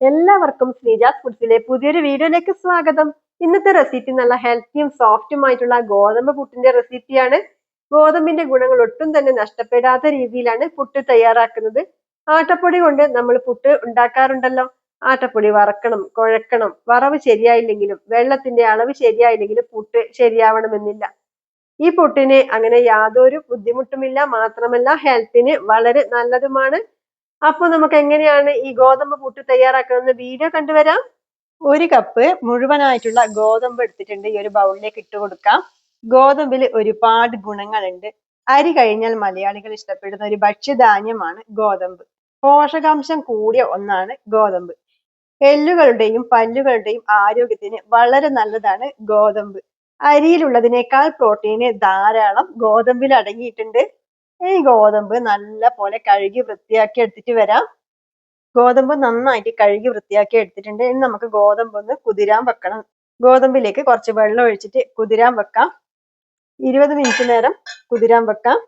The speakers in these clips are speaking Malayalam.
എല്ലാവർക്കും ശ്രീജാസ് ഫുഡ്സിലെ പുതിയൊരു വീഡിയോയിലേക്ക് സ്വാഗതം. ഇന്നത്തെ റെസിപ്പി നല്ല ഹെൽത്തിയും സോഫ്റ്റും ആയിട്ടുള്ള ഗോതമ്പ് പുട്ടിന്റെ റെസിപ്പിയാണ് ഗോതമ്പിന്റെ ഗുണങ്ങൾ ഒട്ടും തന്നെ നഷ്ടപ്പെടാത്ത രീതിയിലാണ് പുട്ട് തയ്യാറാക്കുന്നത്. ആട്ടപ്പൊടി കൊണ്ട് നമ്മൾ പുട്ട് ഉണ്ടാക്കാറുണ്ടല്ലോ. ആട്ടപ്പൊടി വറക്കണം കുഴക്കണം. വറവ് ശരിയായില്ലെങ്കിലും വെള്ളത്തിന്റെ അളവ് ശരിയായില്ലെങ്കിലും പുട്ട് ശരിയാവണമെന്നില്ല. ഈ പുട്ടിന് അങ്ങനെ യാതൊരു ബുദ്ധിമുട്ടുമില്ല. മാത്രമല്ല ഹെൽത്തിന് വളരെ നല്ലതുമാണ്. അപ്പൊ നമുക്ക് എങ്ങനെയാണ് ഈ ഗോതമ്പ് പുട്ട് തയ്യാറാക്കുന്നത് വീഡിയോ കണ്ടുവരാം. ഒരു കപ്പ് മുഴുവനായിട്ടുള്ള ഗോതമ്പ് എടുത്തിട്ടുണ്ട്. ഈ ഒരു ബൗളിലേക്ക് ഇട്ട് കൊടുക്കാം. ഗോതമ്പിൽ ഒരുപാട് ഗുണങ്ങളുണ്ട്. അരി കഴിഞ്ഞാൽ മലയാളികൾ ഇഷ്ടപ്പെടുന്ന ഒരു ഭക്ഷ്യധാന്യമാണ് ഗോതമ്പ്. പോഷകാംശം കൂടിയ ഒന്നാണ് ഗോതമ്പ്. എല്ലുകളുടെയും പല്ലുകളുടെയും ആരോഗ്യത്തിന് വളരെ നല്ലതാണ് ഗോതമ്പ്. അരിയിലുള്ളതിനേക്കാൾ പ്രോട്ടീന് ധാരാളം ഗോതമ്പിൽ അടങ്ങിയിട്ടുണ്ട്. ഈ ഗോതമ്പ് നല്ല പോലെ കഴുകി വൃത്തിയാക്കി എടുത്തിട്ട് വരാം. ഗോതമ്പ് നന്നായിട്ട് കഴുകി വൃത്തിയാക്കി എടുത്തിട്ടുണ്ട്. ഇനി നമുക്ക് ഗോതമ്പ് ഒന്ന് കുതിരാൻ വെക്കണം. ഗോതമ്പിലേക്ക് കുറച്ച് വെള്ളം ഒഴിച്ചിട്ട് കുതിരാൻ വെക്കാം. ഇരുപത് മിനിറ്റ് നേരം കുതിരാൻ വെക്കാം.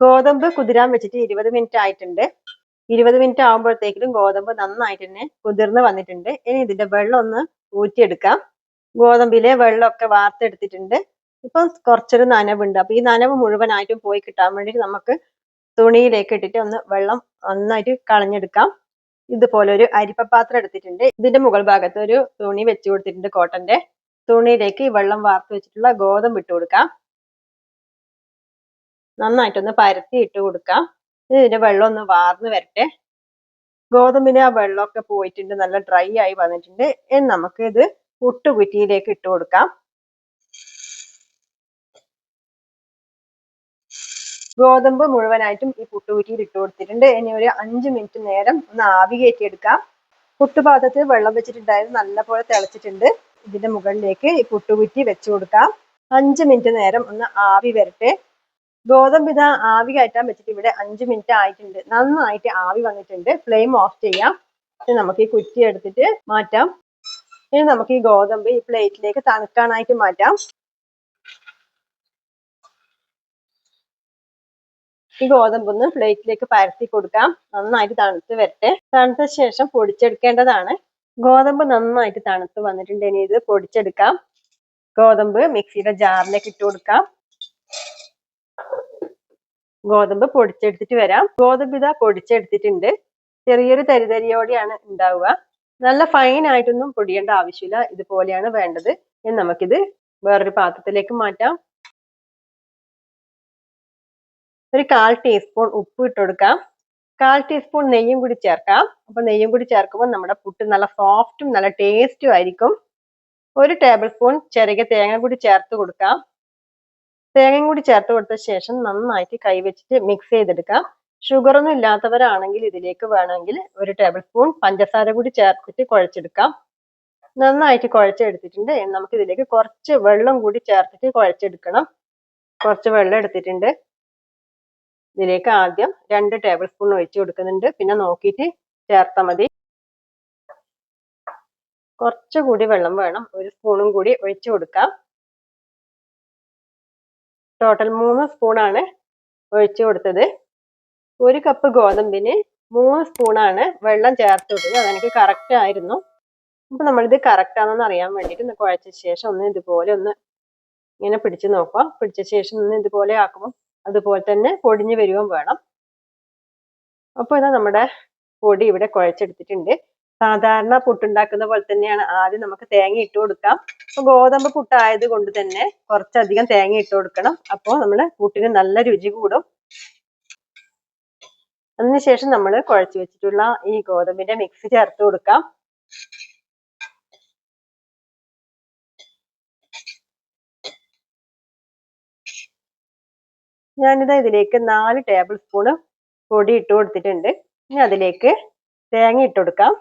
ഗോതമ്പ് കുതിരാൻ വെച്ചിട്ട് ഇരുപത് മിനിറ്റ് ആയിട്ടുണ്ട്. ഇരുപത് മിനിറ്റ് ആകുമ്പോഴത്തേക്കും ഗോതമ്പ് നന്നായിട്ട് തന്നെ കുതിർന്ന് വന്നിട്ടുണ്ട്. ഇനി ഇതിന്റെ വെള്ളം ഒന്ന് ഊറ്റിയെടുക്കാം. ഗോതമ്പിലെ വെള്ളമൊക്കെ വാർത്തെടുത്തിട്ടുണ്ട്. ഇപ്പൊ കുറച്ചൊരു നനവുണ്ട്. അപ്പൊ ഈ നനവ് മുഴുവനായിട്ടും പോയി കിട്ടാൻ വേണ്ടി നമുക്ക് തുണിയിലേക്ക് ഇട്ടിട്ട് ഒന്ന് വെള്ളം നന്നായിട്ട് കളഞ്ഞെടുക്കാം. ഇതുപോലെ ഒരു അരിപ്പപാത്രം എടുത്തിട്ടുണ്ട്. ഇതിന്റെ മുകൾ ഭാഗത്ത് ഒരു തുണി വെച്ച് കൊടുത്തിട്ടുണ്ട് കോട്ടന്റെ. തുണിയിലേക്ക് ഈ വെള്ളം വാർത്ത് വെച്ചിട്ടുള്ള ഗോതമ്പ് ഇട്ട് കൊടുക്കാം. നന്നായിട്ടൊന്ന് പരത്തി ഇട്ട് കൊടുക്കാം. ഇതിന്റെ വെള്ളം ഒന്ന് വാർന്ന് വരട്ടെ. ഗോതമ്പിന് ആ വെള്ളമൊക്കെ പോയിട്ടുണ്ട്. നല്ല ഡ്രൈ ആയി വന്നിട്ടുണ്ട്. നമുക്ക് ഇത് പുട്ടുകുറ്റിയിലേക്ക് ഇട്ട് കൊടുക്കാം. ഗോതമ്പ് മുഴുവനായിട്ടും ഈ പുട്ടുകുറ്റിയിൽ ഇട്ട് കൊടുത്തിട്ടുണ്ട്. ഇനി ഒരു അഞ്ച് മിനിറ്റ് നേരം ഒന്ന് ആവി കയറ്റിയെടുക്കാം. പുട്ടുപാത്രത്തിൽ വെള്ളം വെച്ചിട്ടുണ്ടായിരുന്നു നല്ലപോലെ തിളച്ചിട്ടുണ്ട്. ഇതിന്റെ മുകളിലേക്ക് ഈ പുട്ടുകുറ്റി വെച്ചു കൊടുക്കാം. അഞ്ച് മിനിറ്റ് നേരം ഒന്ന് ആവി വരട്ടെ. ഗോതമ്പ് ഇതാ ആവി കയറ്റാൻ വെച്ചിട്ട് ഇവിടെ അഞ്ച് മിനിറ്റ് ആയിട്ടുണ്ട്. നന്നായിട്ട് ആവി വന്നിട്ടുണ്ട്. ഫ്ലെയിം ഓഫ് ചെയ്യാം. ഇനി നമുക്ക് ഈ കുറ്റി എടുത്തിട്ട് മാറ്റാം. ഇനി നമുക്ക് ഈ ഗോതമ്പ് ഈ പ്ലേറ്റിലേക്ക് തണുക്കാനായിട്ട് മാറ്റാം. ഈ ഗോതമ്പ് ഒന്ന് പ്ലേറ്റിലേക്ക് പരത്തി കൊടുക്കാം. നന്നായിട്ട് തണുത്ത് വരട്ടെ. തണുത്ത ശേഷം പൊടിച്ചെടുക്കേണ്ടതാണ്. ഗോതമ്പ് നന്നായിട്ട് തണുത്ത് വന്നിട്ടുണ്ട്. ഇനി ഇത് പൊടിച്ചെടുക്കാം. ഗോതമ്പ് മിക്സിയുടെ ജാറിലേക്ക് ഇട്ട് കൊടുക്കാം. ഗോതമ്പ് പൊടിച്ചെടുത്തിട്ട് വരാം. ഗോതമ്പ് ഇതാ പൊടിച്ചെടുത്തിട്ടുണ്ട്. ചെറിയൊരു തരിതരിയോടെയാണ് ഉണ്ടാവുക. നല്ല ഫൈൻ ആയിട്ടൊന്നും പൊടിയേണ്ട ആവശ്യമില്ല. ഇതുപോലെയാണ് വേണ്ടത്. ഇനി നമുക്കിത് വേറൊരു പാത്രത്തിലേക്ക് മാറ്റാം. ഒരു കാൽ ടീസ്പൂൺ ഉപ്പ് ഇട്ട് കൊടുക്കാം കാൽ ടീസ്പൂൺ നെയ്യും കൂടി ചേർക്കാം. അപ്പൊ നെയ്യും കൂടി ചേർക്കുമ്പോൾ നമ്മുടെ പുട്ട് നല്ല സോഫ്റ്റും നല്ല ടേസ്റ്റും ആയിരിക്കും. ഒരു ടേബിൾ സ്പൂൺ ചെറിയ തേങ്ങ കൂടി ചേർത്ത് കൊടുക്കാം. തേങ്ങയും കൂടി ചേർത്ത് കൊടുത്ത ശേഷം നന്നായിട്ട് കൈവച്ചിട്ട് മിക്സ് ചെയ്തെടുക്കാം. ഷുഗർ ഒന്നും ഇല്ലാത്തവരാണെങ്കിൽ ഇതിലേക്ക് വേണമെങ്കിൽ ഒരു ടേബിൾ സ്പൂൺ പഞ്ചസാര കൂടി ചേർത്തിട്ട് കുഴച്ചെടുക്കാം. നന്നായിട്ട് കുഴച്ചെടുത്തിട്ടുണ്ട്. നമുക്ക് ഇതിലേക്ക് കുറച്ച് വെള്ളം കൂടി ചേർത്തിട്ട് കുഴച്ചെടുക്കണം. കുറച്ച് വെള്ളം എടുത്തിട്ടുണ്ട്. ഇതിലേക്ക് ആദ്യം രണ്ട് ടേബിൾ സ്പൂൺ ഒഴിച്ചു കൊടുക്കുന്നുണ്ട്. പിന്നെ നോക്കിയിട്ട് ചേർത്താൽ മതി. കുറച്ചുകൂടി വെള്ളം വേണം. ഒരു സ്പൂണും കൂടി ഒഴിച്ചു കൊടുക്കാം. ടോട്ടൽ മൂന്ന് സ്പൂണാണ് ഒഴിച്ചു കൊടുത്തത്. ഒരു കപ്പ് ഗോതമ്പിന് മൂന്ന് സ്പൂണാണ് വെള്ളം ചേർത്ത് കൊടുത്തത്. അതെനിക്ക് കറക്റ്റ് ആയിരുന്നു. അപ്പൊ നമ്മളിത് കറക്റ്റാണെന്ന് അറിയാൻ വേണ്ടിയിട്ട് ഒന്ന് കുഴച്ച ശേഷം ഒന്ന് ഇതുപോലെ ഒന്ന് ഇങ്ങനെ പിടിച്ചു നോക്കുക പിടിച്ച ശേഷം ഒന്ന് ഇതുപോലെ ആക്കുമ്പോൾ അതുപോലെ തന്നെ പൊടിഞ്ഞു വരികയും വേണം. അപ്പോൾ ഇതാ നമ്മുടെ പൊടി ഇവിടെ കുഴച്ചെടുത്തിട്ടുണ്ട്. സാധാരണ പുട്ടുണ്ടാക്കുന്ന പോലെ തന്നെയാണ്. ആദ്യം നമുക്ക് തേങ്ങ ഇട്ട് കൊടുക്കാം. അപ്പൊ ഗോതമ്പ് പുട്ടായത് കൊണ്ട് തന്നെ കുറച്ചധികം തേങ്ങ ഇട്ട് കൊടുക്കണം. അപ്പോൾ നമ്മുടെ പുട്ടിന് നല്ല രുചി കൂടും. അതിനുശേഷം നമ്മൾ കുഴച്ച് വെച്ചിട്ടുള്ള ഈ ഗോതമ്പിന്റെ മിക്സ് ചേർത്ത് കൊടുക്കാം. ഞാനിതാ ഇതിലേക്ക് നാല് ടേബിൾ സ്പൂണ് പൊടി ഇട്ട് കൊടുത്തിട്ടുണ്ട്. ഇനി അതിലേക്ക് തേങ്ങ ഇട്ട് കൊടുക്കാം.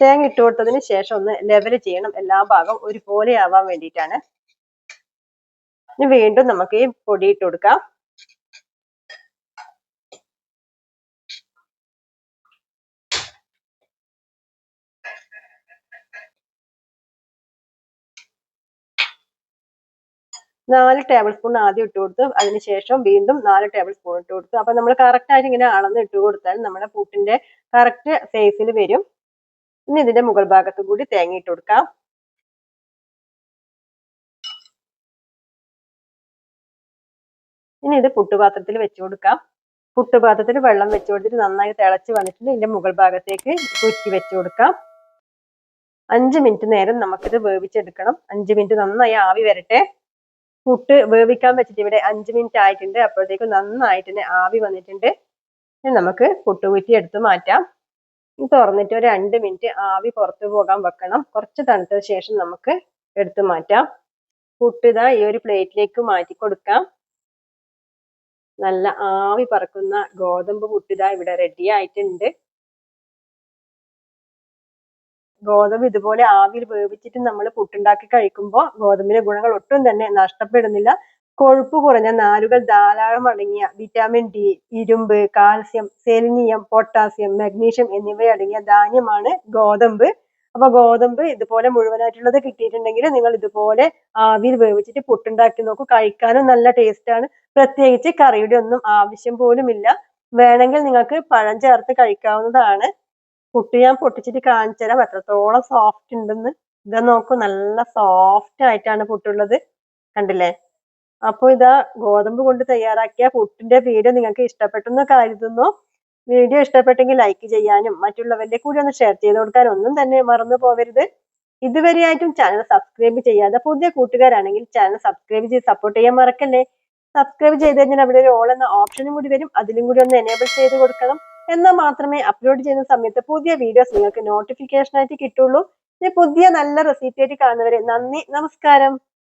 തേങ്ങ ഇട്ട് കൊടുത്തതിന് ശേഷം ഒന്ന് ലെവൽ ചെയ്യണം. എല്ലാ ഭാഗവും ഒരുപോലെ ആവാൻ വേണ്ടിയിട്ടാണ്. ഇനി വീണ്ടും നമുക്ക് ഈ പൊടി ഇട്ട് കൊടുക്കാം. നാല് ടേബിൾ സ്പൂൺ ആദ്യം ഇട്ട് കൊടുത്ത് അതിനുശേഷം വീണ്ടും നാല് ടേബിൾ സ്പൂൺ ഇട്ട് കൊടുത്തു. അപ്പൊ നമ്മൾ കറക്റ്റ് ആയിട്ട് ഇങ്ങനെ അളന്ന് ഇട്ട് കൊടുത്താൽ നമ്മുടെ പുട്ടിന്റെ കറക്റ്റ് സൈസിൽ വരും. ഇനി ഇതിന്റെ മുകൾ ഭാഗത്തും കൂടി തേങ്ങ ഇട്ട് കൊടുക്കാം. ഇനി ഇത് പുട്ടുപാത്രത്തിൽ വെച്ച് കൊടുക്കാം. പുട്ടുപാത്രത്തിൽ വെള്ളം വെച്ച് കൊടുത്തിട്ട് നന്നായി തിളച്ച് വന്നിട്ടുണ്ട്. ഇതിന്റെ മുകൾ ഭാഗത്തേക്ക് കുറ്റി വെച്ച് കൊടുക്കാം. അഞ്ച് മിനിറ്റ് നേരം നമുക്കിത് വേവിച്ചെടുക്കണം. അഞ്ച് മിനിറ്റ് നന്നായി ആവി വരട്ടെ. പുട്ട് വേവിക്കാൻ വെച്ചിട്ട് ഇവിടെ അഞ്ച് മിനിറ്റ് ആയിട്ടുണ്ട്. അപ്പോഴത്തേക്കും നന്നായിട്ട് തന്നെ ആവി വന്നിട്ടുണ്ട്. നമുക്ക് പുട്ടുകുറ്റി എടുത്ത് മാറ്റാം. തുറന്നിട്ട് ഒരു രണ്ട് മിനിറ്റ് ആവി പുറത്തു പോകാൻ വെക്കണം. കുറച്ച് തണുത്തതിന് ശേഷം നമുക്ക് എടുത്തു മാറ്റാം. പുട്ട് ഇതാ ഈ ഒരു പ്ലേറ്റിലേക്ക് മാറ്റി കൊടുക്കാം. നല്ല ആവി പറക്കുന്ന ഗോതമ്പ് പുട്ടിതാ ഇവിടെ റെഡി ആയിട്ടുണ്ട്. ഗോതമ്പ് ഇതുപോലെ ആവിയിൽ വേവിച്ചിട്ട് നമ്മൾ പുട്ടുണ്ടാക്കി കഴിക്കുമ്പോൾ ഗോതമ്പിന്റെ ഗുണങ്ങൾ ഒട്ടും തന്നെ നഷ്ടപ്പെടുന്നില്ല. കൊഴുപ്പ് കുറഞ്ഞ നാരുകൾ ധാരാളം അടങ്ങിയ വിറ്റാമിൻ ഡി ഇരുമ്പ് കാൽസ്യം സെലിനിയം പൊട്ടാസ്യം മഗ്നീഷ്യം എന്നിവ അടങ്ങിയ ധാന്യമാണ് ഗോതമ്പ്. അപ്പൊ ഗോതമ്പ് ഇതുപോലെ മുഴുവനായിട്ടുള്ളത് കിട്ടിയിട്ടുണ്ടെങ്കിൽ നിങ്ങൾ ഇതുപോലെ ആവിയിൽ വേവിച്ചിട്ട് പുട്ടുണ്ടാക്കി നോക്കൂ. കഴിക്കാനും നല്ല ടേസ്റ്റ് ആണ്. പ്രത്യേകിച്ച് കറിയുടെ ഒന്നും ആവശ്യം പോലുമില്ല. വേണമെങ്കിൽ നിങ്ങൾക്ക് പഴം ചേർത്ത് കഴിക്കാവുന്നതാണ്. പുട്ട് ഞാൻ പൊട്ടിച്ചിട്ട് കാണിച്ചു തരാം എത്രത്തോളം സോഫ്റ്റ് ഉണ്ടെന്ന്. ഇതാ നോക്കൂ നല്ല സോഫ്റ്റ് ആയിട്ടാണ് പുട്ടുള്ളത്. കണ്ടില്ലേ? അപ്പോൾ ഇതാ ഗോതമ്പ് കൊണ്ട് തയ്യാറാക്കിയ പുട്ടിന്റെ വീഡിയോ നിങ്ങൾക്ക് ഇഷ്ടപ്പെട്ടെന്ന് കരുതുന്നു. വീഡിയോ ഇഷ്ടപ്പെട്ടെങ്കിൽ ലൈക്ക് ചെയ്യാനും മറ്റുള്ളവരുടെ കൂടി ഒന്ന് ഷെയർ ചെയ്ത് കൊടുക്കാനും ഒന്നും തന്നെ മറന്നു പോകരുത്. ഇതുവരെയായിട്ടും ചാനൽ സബ്സ്ക്രൈബ് ചെയ്യാതെ പുതിയ കൂട്ടുകാരാണെങ്കിൽ ചാനൽ സബ്സ്ക്രൈബ് ചെയ്ത് സപ്പോർട്ട് ചെയ്യാൻ മറക്കല്ലേ? സബ്സ്ക്രൈബ് ചെയ്ത് കഴിഞ്ഞാൽ അവിടെ ഒരു ഓൾ എന്ന ഓപ്ഷനും കൂടി വരും. അതിലും കൂടി ഒന്ന് എനേബിൾ ചെയ്ത് കൊടുക്കണം. എന്നാൽ മാത്രമേ അപ്ലോഡ് ചെയ്യുന്ന സമയത്ത് പുതിയ വീഡിയോസ് നിങ്ങൾക്ക് നോട്ടിഫിക്കേഷൻ ആയിട്ട് കിട്ടുള്ളൂ. പുതിയ നല്ല റെസിപ്പി ആയിട്ട് കാണുന്നവരെ നന്ദി നമസ്കാരം.